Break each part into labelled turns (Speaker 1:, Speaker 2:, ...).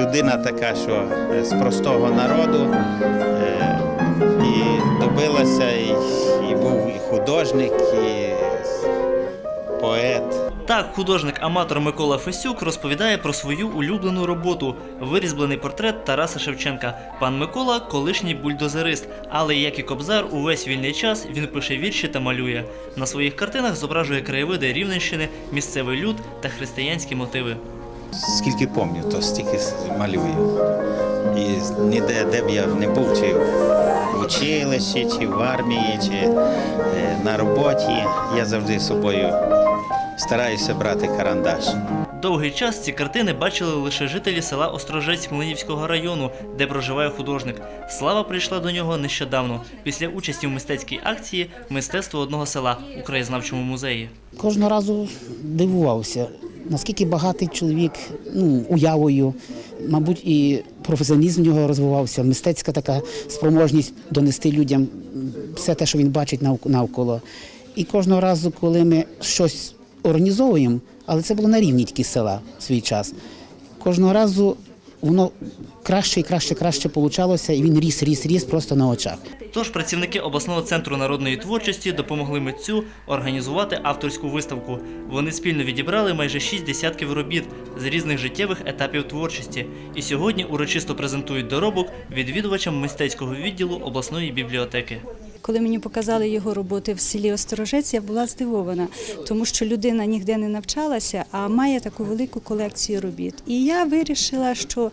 Speaker 1: Людина така, що е, з простого народу е, і добилася, і, і був і художник, і поет.
Speaker 2: Так, художник-аматор Микола Фесюк розповідає про свою улюблену роботу вирізблений портрет Тараса Шевченка. Пан Микола колишній бульдозерист, але як і Кобзар, увесь вільний час він пише вірші та малює. На своїх картинах зображує краєвиди Рівненщини, місцевий люд та християнські мотиви.
Speaker 1: Скільки пам'ятаю, то стільки малюю. І ніде, де б я не був, чи в училищі, чи в армії, чи е, на роботі, я завжди з собою стараюся брати карандаш.
Speaker 2: Довгий час ці картини бачили лише жителі села Острожець Млинівського району, де проживає художник. Слава прийшла до нього нещодавно, після участі в мистецькій акції Мистецтво одного села у краєзнавчому музеї.
Speaker 3: Кожного разу дивувався, наскільки багатий чоловік ну, уявою, мабуть, і професіоналізм в нього розвивався, мистецька така спроможність донести людям все те, що він бачить навколо. І кожного разу, коли ми щось організовуємо, але це було на рівні тільки села в свій час. Кожного разу воно краще і краще, краще получалося, і він ріс, ріс, ріс просто на очах.
Speaker 2: Тож працівники обласного центру народної творчості допомогли митцю організувати авторську виставку. Вони спільно відібрали майже шість десятків робіт з різних життєвих етапів творчості. І сьогодні урочисто презентують доробок відвідувачам мистецького відділу обласної бібліотеки.
Speaker 4: Коли мені показали його роботи в селі Осторожець, я була здивована, тому що людина ніде не навчалася, а має таку велику колекцію робіт. І я вирішила, що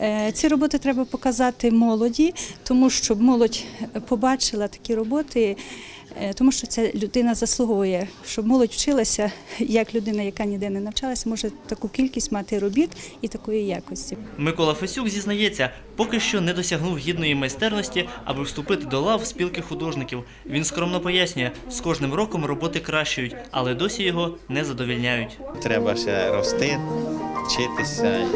Speaker 4: е, ці роботи треба показати молоді, тому що молодь побачила такі роботи. Е, Тому що ця людина заслуговує, щоб молодь вчилася, як людина, яка ніде не навчалася, може таку кількість мати робіт і такої якості.
Speaker 2: Микола Фесюк зізнається, поки що не досягнув гідної майстерності, аби вступити до лав спілки художників. Він скромно пояснює, з кожним роком роботи кращують, але досі його не задовільняють.
Speaker 1: Треба ще рости, вчитися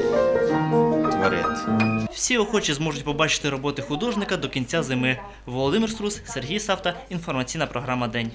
Speaker 1: творити.
Speaker 2: Всі охочі зможуть побачити роботи художника до кінця зими. Володимир Струс, Сергій Савта. Інформаційна програма День.